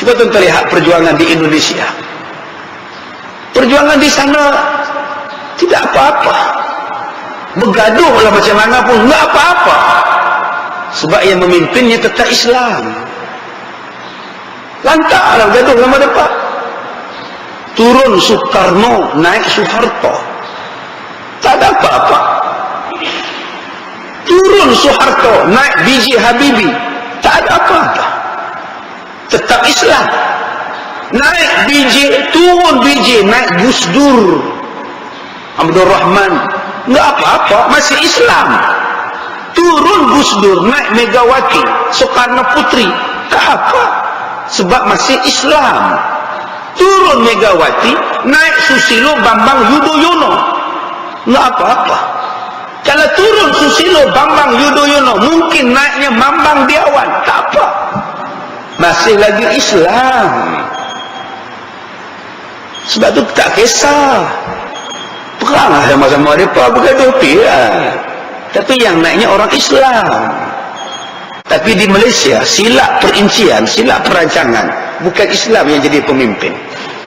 Cuba tuan lihat perjuangan di Indonesia. Perjuangan di sana tidak apa-apa. Bergaduhlah macam mana pun, tidak apa-apa. Sebab yang memimpinnya tetap Islam. Lantaklah gaduh lama depan. Turun Soekarno, naik Soeharto. Tak ada apa-apa. Turun Soeharto, naik BJ Habibie. Tak ada apa-apa. Tetap Islam. Naik BJ, turun BJ, naik Gus Dur. Abdul Rahman. Enggak apa-apa, masih Islam. Turun Gus Dur, naik Megawati, Soekarno Putri. Tak apa. Sebab masih Islam. Turun Megawati, naik Susilo Bambang Yudhoyono. Enggak apa-apa. Kalau turun Susilo Bambang Yudhoyono, mungkin naiknya Mambang Diawan. Tak apa. Masih lagi Islam. Sebab tu tak kisah. Perang lah sama-sama mereka bergaduh pihak. Tapi yang naiknya orang Islam. Tapi di Malaysia, silap perincian, silap perancangan. Bukan Islam yang jadi pemimpin.